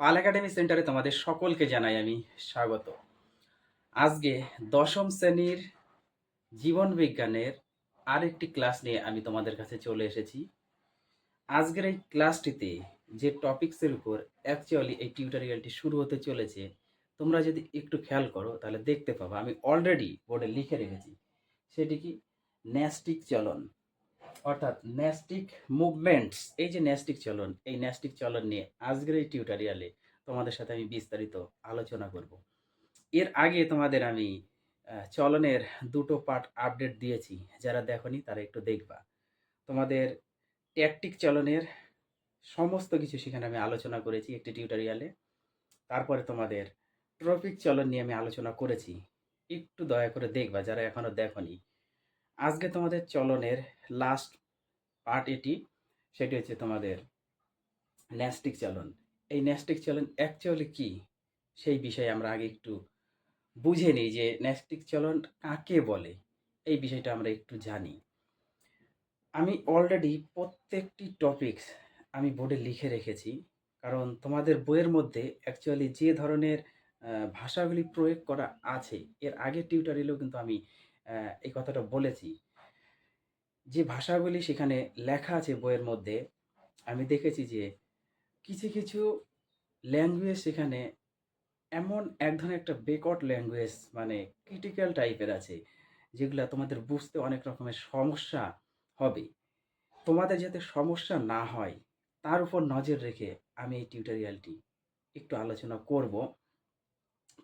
পাল academy সেন্টারে তোমাদের সকলকে জানাই আমি স্বাগত। আজকে দশম শ্রেণির জীবন বিজ্ঞানের আরেকটি ক্লাস নিয়ে আমি তোমাদের কাছে চলে এসেছি। আজকের এই ক্লাসটিতে যে টপিকসের উপর অ্যাকচুয়ালি এই টিউটোরিয়ালটি শুরু হতে চলেছে, তোমরা যদি একটু খেয়াল করো তাহলে দেখতে পাবো, আমি অলরেডি বোর্ডে লিখে রেখেছি, সেটি কি? ন্যাস্টিক চলন অর্থাৎ ন্যাস্টিক মুভমেন্টস, এই যে ন্যাস্টিক চলন, এই ন্যাস্টিক চলন নিয়ে আজকের এই টিউটোরিয়ালে তোমাদের সাথে আমি বিস্তারিত আলোচনা করব। এর আগে তোমাদের আমি চলনের দুটো পার্ট আপডেট দিয়েছি, যারা দেখনি তারা একটু দেখবা। তোমাদের ট্যাকটিক চলনের সমস্ত কিছু সেখানে আমি আলোচনা করেছি একটি টিউটোরিয়ালে তারপরে তোমাদের ট্রফিক চলন নিয়ে আমি আলোচনা করেছি। একটু দয়া করে দেখবা, যারা এখনও দেখনি। আজকে তোমাদের চলনের লাস্ট পার্ট এটি, সেটি হচ্ছে তোমাদের ন্যাস্টিক চলন। এই ন্যাস্টিক চলন অ্যাকচুয়ালি কি? সেই বিষয়ে আমরা আগে একটু বুঝে নিই যে ন্যাস্টিক চলন কাকে বলে, এই বিষয়টা আমরা একটু জানি। আমি অলরেডি প্রত্যেকটি টপিকস আমি বোর্ডে লিখে রেখেছি, কারণ তোমাদের বইয়ের মধ্যে অ্যাকচুয়ালি যে ধরনের ভাষাগুলি প্রয়োগ করা আছে, এর আগের টিউটোরিয়ালেও কিন্তু আমি এই কথাটা বলেছি। যে ভাষাগুলি সেখানে লেখা আছে বইয়ের মধ্যে, আমি দেখেছি যে কিছু কিছু ল্যাঙ্গুয়েজ সেখানে এমন এক ধরনের একটা বেকট ল্যাঙ্গুয়েজ মানে ক্রিটিক্যাল টাইপের আছে, যেগুলো তোমাদের বুঝতে অনেক রকমের সমস্যা হবে। তোমাদের যাতে সমস্যা না হয়, তার উপর নজর রেখে আমি এই টিউটোরিয়ালটি একটু আলোচনা করব।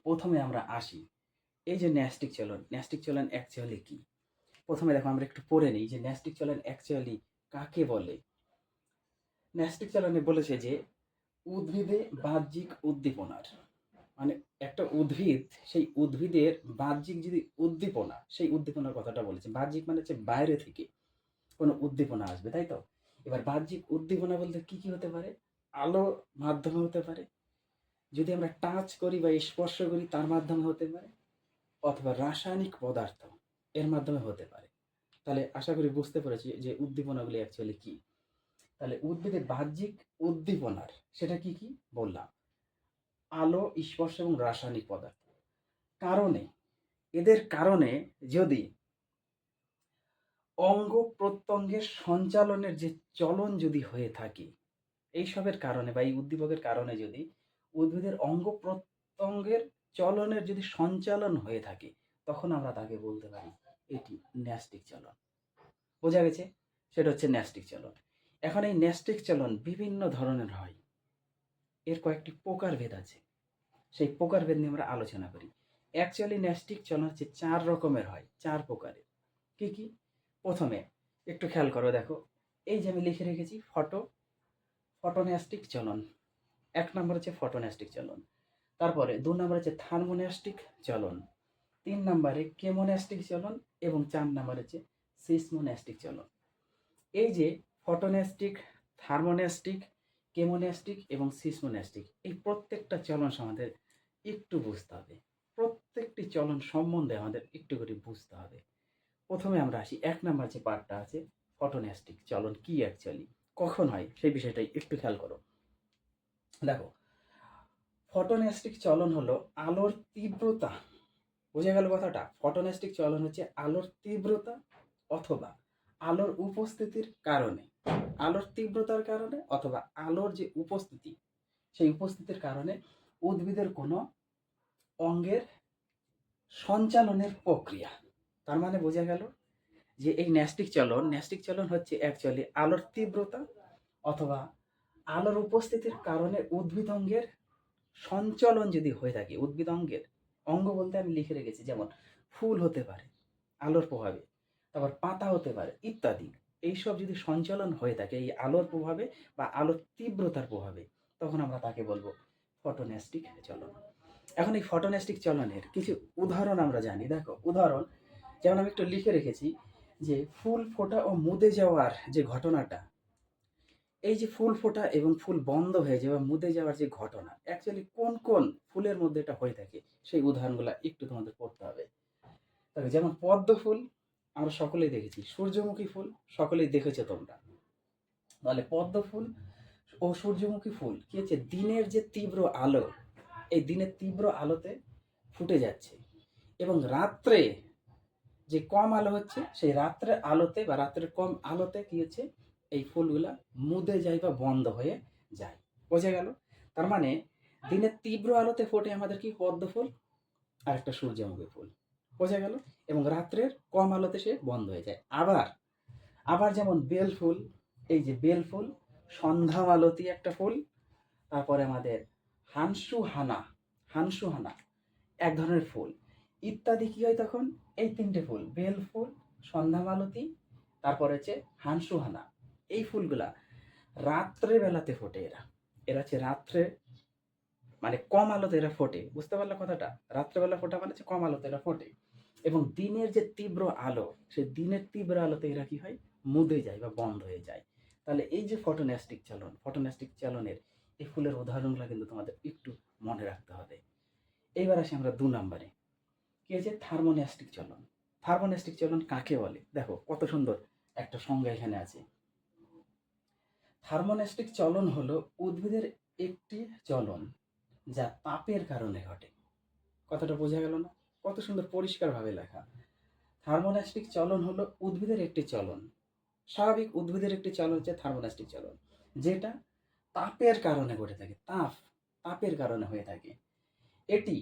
প্রথমে আমরা আসি। এই যে ন্যাস্টিক চলন ন্যাস্টিক চলন অ্যাকচুয়ালি কি? প্রথমে দেখো আমরা একটু পড়ে নিই যে ন্যাস্টিক চলন অ্যাকচুয়ালি কাকে বলে? ন্যাস্টিক চলনে বলেছে যে উদ্ভিদে বাহ্যিক উদ্দীপনার মানে একটা উদ্ভিদ, সেই উদ্ভিদের বাহ্যিক যদি উদ্দীপনা, সেই উদ্দীপনার কথাটা বলেছে। বাহ্যিক মানে হচ্ছে বাইরে থেকে কোনো উদ্দীপনা আসবে, তাই তো? এবার বাহ্যিক উদ্দীপনা বলতে কি কি হতে পারে? আলো মাধ্যমে হতে পারে। যদি আমরা টাচ করি বা স্পর্শ করি, তার মাধ্যমে হতে পারে। অথবা রাসায়নিক পদার্থ এর মাধ্যমে হতে পারে। তাহলে আশা করি বুঝতে পেরেছি যে উদ্দীপনাগুলি অ্যাকচুয়ালি কি। তাহলে উদ্ভিদের বাহ্যিক উদ্দীপনার সেটা কি কি? বললাম। আলো, স্পর্শ এবং রাসায়নিক পদার্থ। কারণে, এদের কারণে যদি অঙ্গ প্রত্যঙ্গের সঞ্চালনের যে চলন যদি হয়ে থাকে, এইসবের কারণে বা এই উদ্দীপকের কারণে যদি উদ্ভিদের অঙ্গ প্রত্যঙ্গের চলনের যদি সঞ্চালন হয়ে থাকে, তখন আমরা তাকে বলতে পারি এটি ন্যাস্টিক চলন। বোঝা গেছে? সেটা হচ্ছে ন্যাস্টিক চলন। এখন এই ন্যাস্টিক চলন বিভিন্ন ধরনের হয়। এর কয়েকটি প্রকারভেদ আছে। সেই প্রকারভেদ নিয়ে আমরা আলোচনা করি। অ্যাকচুয়ালি ন্যাস্টিক চলন হচ্ছে চার রকমের হয়, চার প্রকারের। কি কি? প্রথমে, একটু খেয়াল করো দেখো। এই যে আমি লিখে রেখেছি, ফটো, ফটোন্যাস্টিক চলন। এক নম্বর হচ্ছে ফটোন্যাস্টিক চলন। তারপরে দু নম্বর হচ্ছে থার্মোন্যাস্টিক চলন তিন নম্বরে কেমোন্যাস্টিক চলন এবং চার নম্বর হচ্ছে সিসমোন্যাস্টিক চলন এই যে ফটোন্যাস্টিক থার্মোন্যাস্টিক কেমোন্যাস্টিক এবং সিসমোনাস্টিক, এই প্রত্যেকটা চলন আমাদের একটু বুঝতে হবে। প্রত্যেকটি চলন সম্বন্ধে আমাদের একটু করে বুঝতে হবে। প্রথমে আমরা আসি, এক নাম্বার যে পার্টটা আছে ফটোন্যাস্টিক চলন কি অ্যাকচুয়ালি কখন হয়? সেই বিষয়টাই একটু খেয়াল করো। দেখো ফটোন্যাস্টিক চলন হলো আলোর তীব্রতা। বোঝা গেল কথাটা? ফটোন্যাস্টিক চলন হচ্ছে আলোর তীব্রতা অথবা আলোর উপস্থিতির কারণে। আলোর তীব্রতার কারণে অথবা আলোর যে উপস্থিতি, সেই উপস্থিতির কারণে উদ্ভিদের কোনো অঙ্গের সঞ্চালনের প্রক্রিয়া। তার মানে বোঝা গেল যে এই ন্যাস্টিক চলন ন্যাস্টিক চলন হচ্ছে অ্যাকচুয়ালি আলোর তীব্রতা অথবা আলোর উপস্থিতির কারণে উদ্ভিদ অঙ্গের সঞ্চালন যদি হয়ে থাকে উদ্ভিদ অঙ্গের, অঙ্গ বলতে আমি লিখে রেখেছি, যেমন ফুল হতে পারে, আলোর প্রভাবে, তারপর পাতা হতে পারে ইত্যাদি। এইসব যদি সঞ্চালন হয়ে থাকে, এই আলোর প্রভাবে বা আলোর তীব্রতার প্রভাবে, তখন আমরা তাকে বলব ফটোন্যাস্টিক চলন। এখন এই ফটোন্যাস্টিক চলনের কিছু উদাহরণ আমরা জানি। দেখো, উদাহরণ, যেমন আমি একটু লিখে রেখেছি যে ফুল, ফোটা ও মুদে যাওয়ার যে ঘটনাটা এই যে ফুল ফোটা এবং ফুল বন্ধ হয়ে যাওয়া, মুদে যাওয়ার যে ঘটনা অ্যাকচুয়ালি কোন কোন ফুলের মধ্যে এটা হয়ে থাকে, সেই উদাহরণগুলো একটু তোমাদের পড়তে হবে। তবে যেমন পদ্ম ফুল, আমরা সকলেই দেখেছি। সূর্যমুখী ফুল, সকলেই দেখেছ তোমরা। তাহলে পদ্ম ফুল ও সূর্যমুখী ফুল, কি হচ্ছে? দিনের যে তীব্র আলো, এই দিনের তীব্র আলোতে ফুটে যাচ্ছে। এবং রাত্রে যে কম আলো হচ্ছে, সেই রাত্রের আলোতে বা রাত্রের কম আলোতে কি হচ্ছে? এই ফুলগুলা মুদে যায় বা বন্ধ হয়ে যায়। বোঝা গেল? তার মানে দিনের তীব্র আলোতে ফোটে আমাদের কি পদ্ম ফুল? আর একটা সূর্যমুখী ফুল। বোঝা গেল? এবং রাত্রের কম আলোতে সে বন্ধ হয়ে যায়। আবার আবার যেমন বেল ফুল, এই যে বেল ফুল, সন্ধ্যা আলতি একটা ফুল, তারপরে আমাদের হানসু হানা হানসু হানা, এক ধরনের ফুল। ইত্যাদি কি হয় তখন? এই তিনটে ফুল, বেল ফুল, সন্ধ্যা মালতী তারপরে হচ্ছে হানসু হানা। এই ফুলগুলা রাত্রে বেলাতে ফোটে এরা। এরা হচ্ছে রাত্রে মানে কম আলোতে এরা ফোটে। বুঝতে পারলে কথাটা? রাত্রেবেলা ফোটা মানে হচ্ছে কম আলোতে এরা ফোটে। এবং দিনের যে তীব্র আলো সে দিনের তীব্র আলোতে এরা কি হয়? মুদে যায় বা বন্ধ হয়ে যায়। তাহলে এই যে ফটোন্যাস্টিক চলন, ফটোন্যাস্টিক চলনের এই ফুলের উদাহরণগুলো কিন্তু তোমাদের একটু মনে রাখতে হবে। এইবার আসি আমরা দু নম্বরে। কি হচ্ছে থার্মোন্যাস্টিক চলন। থার্মোন্যাস্টিক চলন কাকে বলে? দেখো, কত সুন্দর একটা সংজ্ঞা এখানে আছে। থার্মোন্যাস্টিক চলন হলো উদ্ভিদের একটি চলন যা তাপের কারণে ঘটে। কথাটা বোঝা গেল না? কত সুন্দর পরিষ্কারভাবে লেখা। থার্মোন্যাস্টিক চলন হলো উদ্ভিদের একটি চলন। স্বাভাবিক উদ্ভিদের একটি চলন হচ্ছে থার্মোনাস্টিক চলন, যেটা তাপের কারণে ঘটে থাকে। তাপ তাপের কারণে হয়ে থাকে। এটি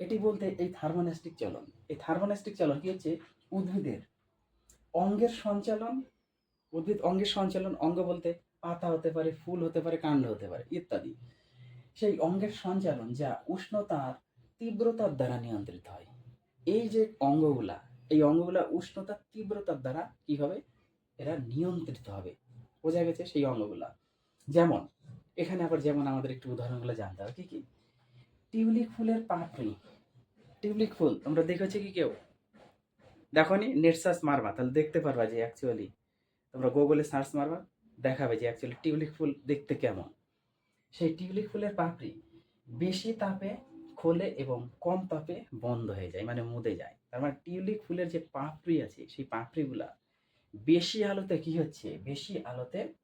এটি বলতে এই থার্মোনাস্টিক চলন। এই থার্মোনাস্টিক চলন কি হচ্ছে? উদ্ভিদের অঙ্গের সঞ্চালন, উদ্ভিদ অঙ্গের সঞ্চালন অঙ্গ বলতে পাতা হতে পারে, ফুল হতে পারে, কাণ্ড হতে পারে, ইত্যাদি। সেই অঙ্গের সঞ্চালন যা উষ্ণতার তীব্রতার দ্বারা নিয়ন্ত্রিত হয়। এই যে অঙ্গগুলা, এই অঙ্গগুলা উষ্ণতার তীব্রতার দ্বারা কি হবে এরা নিয়ন্ত্রিত হবে। বোঝা গেছে সেই অঙ্গগুলা। যেমন, এখানে আবার যেমন আমাদের একটু উদাহরণগুলো জানতে হবে, কি কি? টিউলিপ ফুলের পাপড়ি। টিউলিপ ফুল, তোমরা দেখেছ কি কেউ? দেখনি? নেট সার্চ মারবা, তাহলে দেখতে পারবা যে অ্যাকচুয়ালি তোমরা গুগলে সার্চ মারবা। দেখাবে যে অ্যাকচুয়ালি টিউলিপ ফুল দেখতে কেমন। সেই টিউলিপ ফুলের পাপড়ি বেশি তাপে খোলে এবং কম তাপে বন্ধ হয়ে যায় মানে মুদে যায়। তার মানে টিউলিপ ফুলের যে পাপড়ি আছে, সেই পাপড়িগুলা বেশি আলোতে কি হচ্ছে? বেশি আলোতে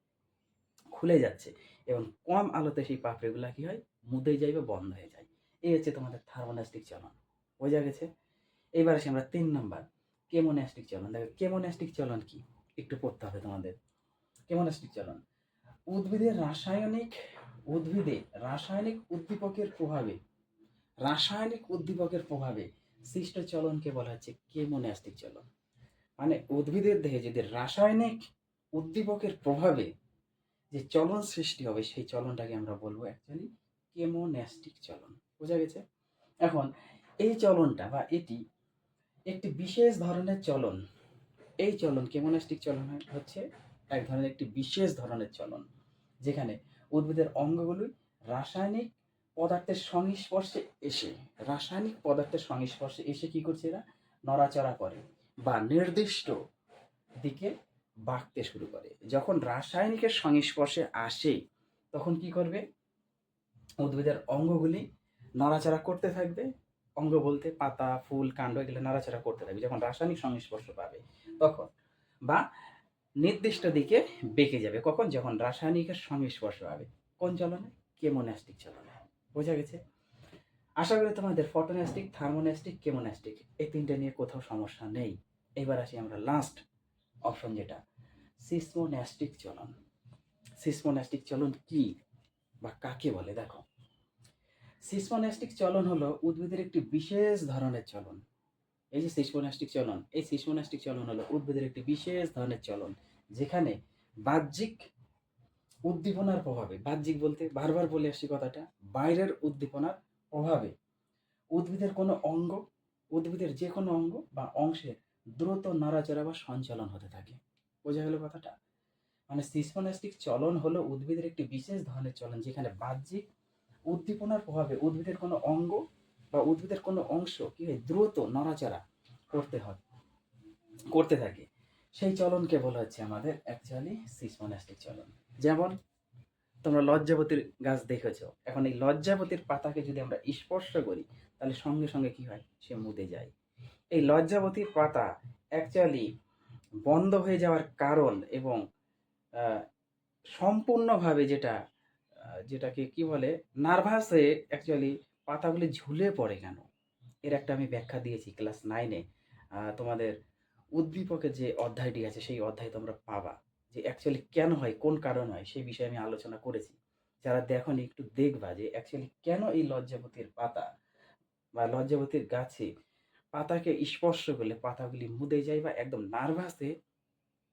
খুলে যাচ্ছে এবং কম আলোতে সেই পাপড়িগুলা কি হয়? মুদে যায় বা বন্ধ হয়ে যায়। এই হচ্ছে তোমাদের থার্মোনাস্টিক চলন। বোঝা গেছে? এবার আসি আমরা তিন নাম্বার কেমোনাস্টিক চলন। দেখো কেমোনাস্টিক চলন কি? একটু পড়তে হবে তোমাদের। কেমোনাস্টিক চলন? উদ্ভিদের রাসায়নিক, উদ্ভিদে রাসায়নিক উদ্দীপকের প্রভাবে, রাসায়নিক উদ্দীপকের প্রভাবে সৃষ্ট চলনকে বলা হচ্ছে কেমোনাস্টিক চলন। মানে উদ্ভিদের দেহে যদি রাসায়নিক উদ্দীপকের প্রভাবে যে চলন সৃষ্টি হবে, সেই চলনটাকে আমরা বলব অ্যাকচুয়ালি কেমোন্যাস্টিক চলন। বোঝা গেছে? এখন এই চলনটা বা এটি একটি বিশেষ ধরনের চলন, এই চলন কেমোন্যাস্টিক চলন হচ্ছে এক ধরনের একটি বিশেষ ধরনের চলন, যেখানে উদ্ভিদের অঙ্গগুলি রাসায়নিক পদার্থের সংস্পর্শে এসে, রাসায়নিক পদার্থের সংস্পর্শে এসে কি করছে এরা? নড়াচড়া করে বা নির্দিষ্ট দিকে বাঁকতে শুরু করে। যখন রাসায়নিকের সংস্পর্শে আসে, তখন কি করবে? উদ্ভিদের অঙ্গগুলি নড়াচড়া করতে থাকবে। অঙ্গ বলতে পাতা, ফুল, কাণ্ড এগুলো নড়াচড়া করতে থাকবে। যখন রাসায়নিক সংস্পর্শ পাবে, তখন বা নির্দিষ্ট দিকে বেঁকে যাবে। কখন? যখন রাসায়নিকের সংস্পর্শ পাবে কোন চলনে কেমোন্যাস্টিক চলনে বোঝা গেছে? আশা করি তোমাদের ফটোন্যাস্টিক, থার্মোন্যাস্টিক, কেমোন্যাস্টিক এই তিনটে নিয়ে কোথাও সমস্যা নেই। এবার আসি আমরা লাস্ট অপশন যেটা। সিসমোন্যাস্টিক চলন সিসমোন্যাস্টিক চলন কি বা কাকে বলে? দেখো। সিসমোন্যাস্টিক চলন হলো উদ্ভিদের একটি বিশেষ ধরনের চলন এই যে সিসমোন্যাস্টিক চলন, এই সিসমোন্যাস্টিক চলন হলো উদ্ভিদের একটি বিশেষ ধরনের চলন, যেখানে বাহ্যিক উদ্দীপনার প্রভাবে, বাহ্যিক বলতে বারবার বলে আসছি কথাটা, বাইরের উদ্দীপনার প্রভাবে উদ্ভিদের কোনো অঙ্গ, উদ্ভিদের যে কোনো অঙ্গ বা অংশের দ্রুত নড়াচড়া বা সঞ্চালন হতে থাকে। বোঝা গেল কথাটা? মানে সিসমোনাস্টিক চলন হলো উদ্ভিদের একটি বিশেষ ধরনের চলন, যেখানে বাহ্যিক উদ্দীপনার প্রভাবে উদ্ভিদের কোনো অঙ্গ বা উদ্ভিদের কোনো অংশ কি হয়, দ্রুত নড়াচড়া করতে হয়, করতে থাকে। সেই চলনকে বলা হচ্ছে আমাদের অ্যাকচুয়ালি সিসমোনাস্টিক চলন। যেমন তোমরা লজ্জাবতীর গাছ দেখেছ, এখন এই লজ্জাবতীর পাতাকে যদি আমরা স্পর্শ করি, তাহলে সঙ্গে সঙ্গে কি হয়, সে মুদে যায়। এই লজ্জাবতীর পাতা অ্যাকচুয়ালি বন্ধ হয়ে যাওয়ার কারণ এবং সম্পূর্ণভাবে যেটা যেটাকে কি বলে নার্ভাস হয়ে অ্যাকচুয়ালি পাতাগুলি ঝুলে পড়ে কেন? এর একটা আমি ব্যাখ্যা দিয়েছি ক্লাস নাইনে তোমাদের উদ্দীপকের যে অধ্যায়টি আছে, সেই অধ্যায় তোমরা পাবা। যে অ্যাকচুয়ালি কেন হয়, কোন কারণ হয়, সেই বিষয়ে আমি আলোচনা করেছি। যারা দেখনি, একটু দেখবা যে অ্যাকচুয়ালি কেন এই লজ্জাবতীর পাতা বা লজ্জাবতীর গাছে পাতাকে স্পর্শ করলে পাতাগুলি মুদে যায় বা একদম নার্ভাসে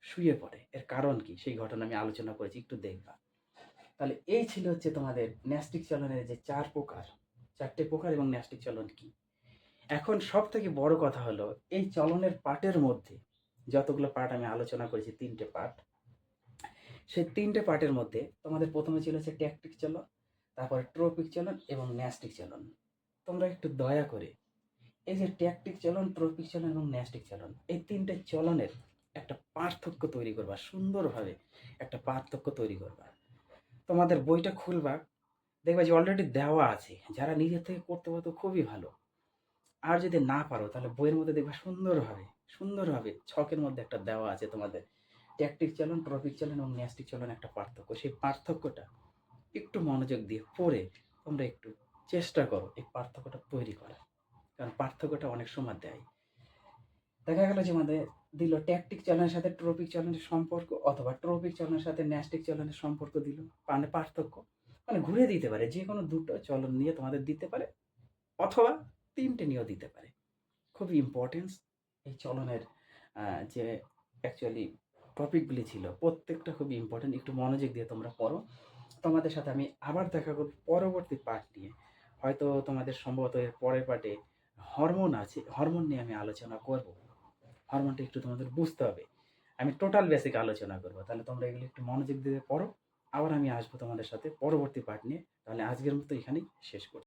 শুয়ে পড়ে? এর কারণ কি? সেই ঘটনা আমি আলোচনা করেছি, একটু দেখবা। তাহলে এই ছিল হচ্ছে তোমাদের ন্যাস্টিক চলনের যে চার প্রকার। চারটে প্রকার এবং ন্যাস্টিক চলন কি? এখন সব থেকে বড় কথা হলো, এই চলনের পার্টের মধ্যে যতগুলো পার্ট আমি আলোচনা করেছি, তিনটে পার্ট, সেই তিনটে পার্টের মধ্যে তোমাদের প্রথমে ছিল হচ্ছে ট্যাকটিক চলন, তারপরে ট্রপিক চলন এবং ন্যাস্টিক চলন। তোমরা একটু দয়া করে এই যে ট্যাকটিক চলন, ট্রপিক চলন এবং ন্যাস্টিক চলন, এই তিনটে চলনের একটা পার্থক্য তৈরি করবা, সুন্দরভাবে একটা পার্থক্য তৈরি করবা। তোমাদের বইটা খুলবা দেখবা যে অলরেডি দেওয়া আছে। যারা নিজের থেকে করতে পারতো খুবই ভালো। আর যদি না পারো, তাহলে বইয়ের মধ্যে দেখবা সুন্দরভাবে সুন্দরভাবে ছকের মধ্যে একটা দেওয়া আছে তোমাদের। ট্যাকটিক চলন ট্রফিক চলন এবং ন্যাস্টিক চলন একটা পার্থক্য। সেই পার্থক্যটা একটু মনোযোগ দিয়ে পড়ে তোমরা একটু চেষ্টা করো এই পার্থক্যটা তৈরি করার। কারণ পার্থক্যটা অনেক সময় দেয়। দেখা গেল যে আমাদের দিল ট্যাকটিক চলনের সাথে ট্রফিক চলনের সম্পর্ক অথবা ট্রফিক চলনের সাথে ন্যাস্টিক চলনের সম্পর্ক দিল। মানে পার্থক্য। মানে ঘুরে দিতে পারে, যে কোনো দুটো চলন নিয়ে তোমাদের দিতে পারে, অথবা তিনটে নিয়েও দিতে পারে। খুবই ইম্পর্টেন্স এই চলনের যে অ্যাকচুয়ালি টপিকগুলি ছিল, প্রত্যেকটা খুবই ইম্পর্টেন্ট একটু মনোযোগ দিয়ে তোমরা পড়ো। তোমাদের সাথে আমি আবার দেখা করব পরবর্তী পার্ট নিয়ে। হয়তো তোমাদের সম্ভবত এর পরের পার্টে হরমোন আছে হরমোন নিয়ে আমি আলোচনা করব। হরমোনটা একটু তোমাদের বুঝতে হবে। আমি টোটাল বেসিক আলোচনা করব। তাহলে তোমরা এগুলো একটু মনোযোগ দিয়ে পড়ো। আবার আমি আসব তোমাদের সাথে পরবর্তী পার্ট নিয়ে। তাহলে আজকের মতো এখানেই শেষ করছি।